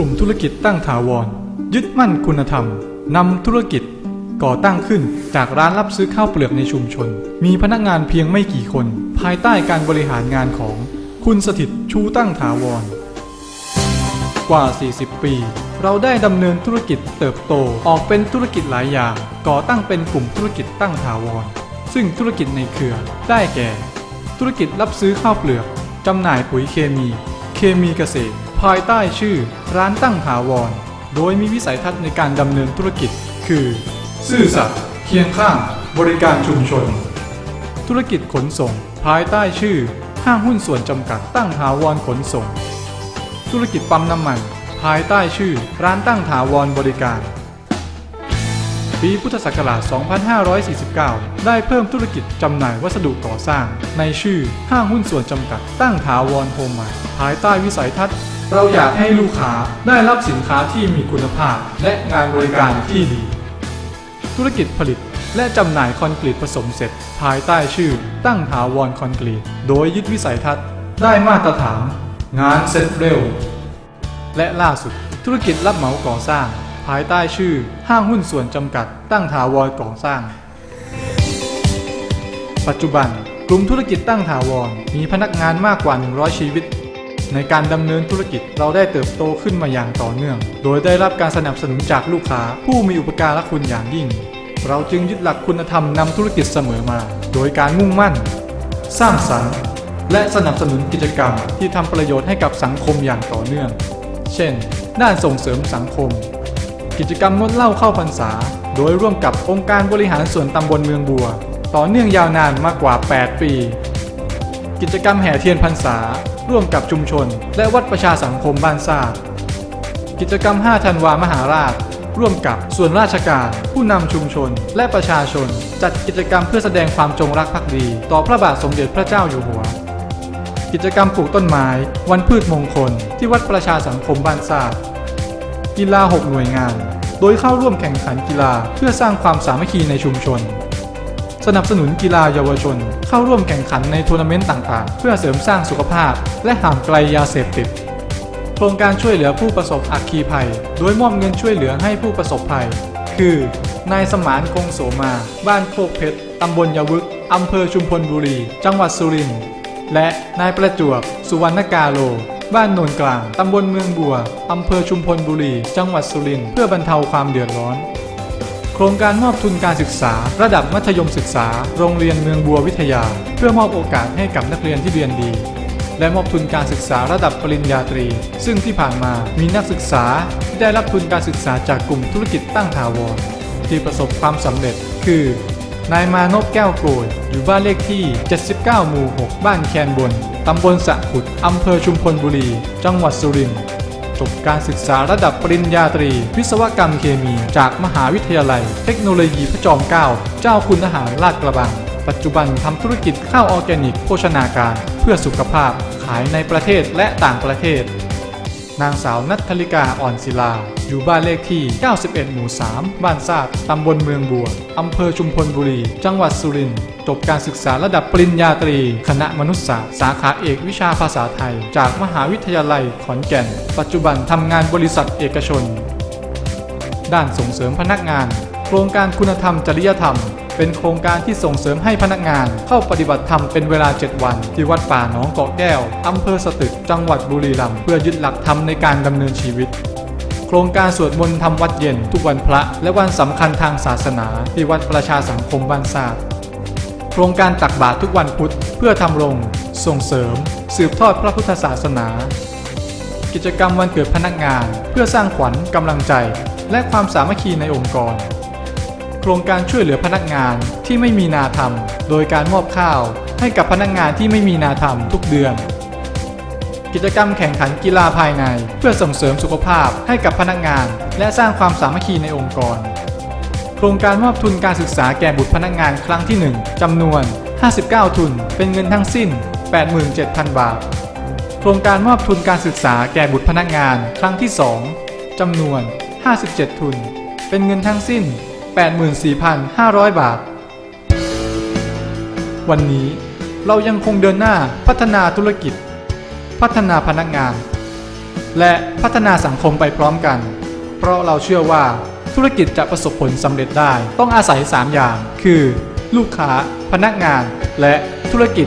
ลุ่มธุรกิจตั้งถาวร ยึดมั่นคุณธรรม นำธุรกิจ ก่อตั้งขึ้นจากร้านรับซื้อข้าวเปลือกในชุมชน มีพนักงานเพียงไม่กี่คน ภายใต้การบริหารงานของคุณสถิตชูตั้งถาวร กว่า 40 ปี เราได้ดำเนินธุรกิจเติบโตออกเป็นธุรกิจหลายอย่าง ก่อตั้งเป็นกลุ่มธุรกิจตั้งถาวร ซึ่งธุรกิจในเครือได้แก่ ธุรกิจรับซื้อข้าวเปลือกจำหน่ายปุ๋ยเคมี เคมีเกษตร ภายใต้ชื่อ ร้านตั้งถาวร โดยมีวิสัยทัศน์ในการดำเนินธุรกิจ คือ ซื่อสัตย์เคียงข้าง บริการชุมชน ธุรกิจขนส่ง ภายใต้ชื่อ ห้างหุ้นส่วนจำกัดตั้งถาวรขนส่ง ธุรกิจปั๊มน้ำมัน ภายใต้ชื่อ ร้านตั้งถาวรบริการ ปีพุทธศักราช 2549 ได้เพิ่มธุรกิจจำหน่ายวัสดุก่อสร้าง ในชื่อห้างหุ้นส่วนจำกัดตั้งถาวรโฮมมาภายใต้วิสัยทัศน์ เราอยากให้ลูกค้าได้รับสินค้าที่มีคุณภาพ และงานบริการที่ดี ธุรกิจผลิตและจำหน่ายคอนกรีตผสมเสร็จ ภายใต้ชื่อ ตั้งถาวรคอนกรีต โดยยึดวิสัยทัศน์ ได้มาตรฐาน งานเสร็จเร็ว และล่าสุด ธุรกิจรับเหมาก่อสร้าง ภายใต้ชื่อ ห้างหุ้นส่วนจำกัด ตั้งถาวรก่อสร้าง ปัจจุบันกลุ่มธุรกิจตั้งถาวรมีพนักงานมากกว่า 100 ชีวิต ในการดำเนินธุรกิจเราได้เติบโตขึ้นมาอย่างต่อเนื่อง โดยได้รับการสนับสนุนจากลูกค้า ผู้มีอุปการะคุณอย่างยิ่ง เราจึงยึดหลักคุณธรรมนำธุรกิจเสมอมา โดยการมุ่งมั่น สร้างสรรค์ และสนับสนุนกิจกรรมที่ทำประโยชน์ให้กับสังคมอย่างต่อเนื่อง เช่น ด้านส่งเสริมสังคม กิจกรรมงดเหล้าเข้าพรรษา โดยร่วมกับองค์การบริหารส่วนตำบลเมืองบัว ต่อเนื่องยาวนานมากกว่า 8 ปี กิจกรรมแห่เทียนพรรษา ร่วมกับชุมชน และวัดประชาสังคมบ้านซ่ากิจกรรม 5 ธันวามหาราช ร่วมกับส่วนราชการ ผู้นำชุมชน และประชาชน จัดกิจกรรมเพื่อแสดงความจงรักภักดี ต่อพระบาทสมเด็จพระเจ้าอยู่หัว กิจกรรมปลูกต้นไม้ วันพืชมงคล ที่วัดประชาสังคมบ้านซ่ากีฬา 6 หน่วยงาน โดยเข้าร่วมแข่งขันกีฬาเพื่อสร้างความสามัคคีในชุมชน สนับสนุนกีฬาเยาวชน เข้าร่วมแข่งขันในทัวร์นาเมนต์ต่างๆ เพื่อเสริมสร้างสุขภาพ และห่างไกลยาเสพติด โครงการช่วยเหลือผู้ประสบอัคคีภัย โดยมอบเงินช่วยเหลือให้ผู้ประสบภัย คือนายสมานคงโสมา บ้านโคกเพชร ตำบลยาวึกอำเภอชุมพลบุรี จังหวัดสุรินทร์ และนายประจวบ สุวรรณกาโล บ้านโนนกลาง ตำบลเมืองบัว อำเภอชุมพลบุรี จังหวัดสุรินทร์ เพื่อบรรเทาความเดือดร้อน ครงการมอบทุนการศึกษา ระดับมัธยมศึกษา โรงเรียนเมืองบัววิทยา เพื่อมอบโอกาสให้กับนักเรียนที่เรียนดี และมอบทุนการศึกษาระดับปริญญาตรี ซึ่งที่ผ่านมามีนักศึกษาที่ได้รับทุนการศึกษาจากกลุ่มธุรกิจตั้งถาวรที่ประสบความสำเร็จ คือนายมานพแก้วโกยอยู่บ้านเลขที่ 79 หมู่ 6 บ้านแคนบน ตำบลสะขุด อำเภอชุมพลบุรี จังหวัดสุรินทร์ จบการศึกษาระดับปริญญาตรี วิศวกรรมเคมี จากมหาวิทยาลัย เทคโนโลยีพระจอมเกล้าเจ้าคุณทหารลาดกระบัง ปัจจุบันทำธุรกิจข้าวออร์แกนิก โภชนาการ เพื่อสุขภาพขายในประเทศและต่างประเทศ นางสาวนัทธลิกาอ่อนศิลา อยู่บ้านเลขที่ 91 หมู่ 3 บ้านซาดตำบลเมืองบัว อำเภอชุมพลบุรี จังหวัดสุรินทร์จบการศึกษาระดับปริญญาตรี คณะมนุษยศาสตร์ สาขาเอกวิชาภาษาไทย จากมหาวิทยาลัยขอนแก่น ปัจจุบันทำงานบริษัทเอกชน ด้านส่งเสริมพนักงาน โครงการคุณธรรมจริยธรรม เป็นโครงการที่ส่งเสริมให้พนักงาน เข้าปฏิบัติธรรมเป็นเวลา 7 วัน ที่วัดป่าหนองเกาะแก้ว อำเภอสตึก จังหวัดบุรีรัมย์เพื่อยึดหลักธรรมในการดำเนินชีวิตโครงการสวดมนต์ทำวัดเย็น ทุกวันพระและวันสำคัญทางศาสนา ที่วัดประชาสังคมบ้านซาดโครงการตักบาตรทุกวันพุธเพื่อทำรงส่งเสริม สืบทอดพระพุทธศาสนา กิจกรรมวันเกิดพนักงาน เพื่อสร้างขวัญกำลังใจ และความสามัคคีในองค์กร โครงการช่วยเหลือพนักงานที่ไม่มีนาทำโดยการมอบข้าวให้กับพนักงานที่ไม่มีนาทำทุกเดือน กิจกรรมแข่งขันกีฬาภายใน เพื่อส่งเสริมสุขภาพให้กับพนักงาน และสร้างความสามัคคีในองค์กร โครงการมอบทุนการศึกษาแก่บุตรพนักงานครั้งที่ 1จำนวน 59 ทุน เป็นเงินทั้งสิ้น 87,000 บาท โครงการมอบทุนการศึกษาแก่บุตรพนักงานครั้งที่ 2จำนวน 57 ทุน เป็นเงินทั้งสิ้น 84,500 บาท วันนี้เรายังคงเดินหน้าพัฒนาธุรกิจ พัฒนาพนักงาน และพัฒนาสังคมไปพร้อมกัน เพราะเราเชื่อว่าธุรกิจจะประสบผลสำเร็จได้ ต้องอาศัย 3 อย่าง คือ ลูกค้า พนักงาน และธุรกิจ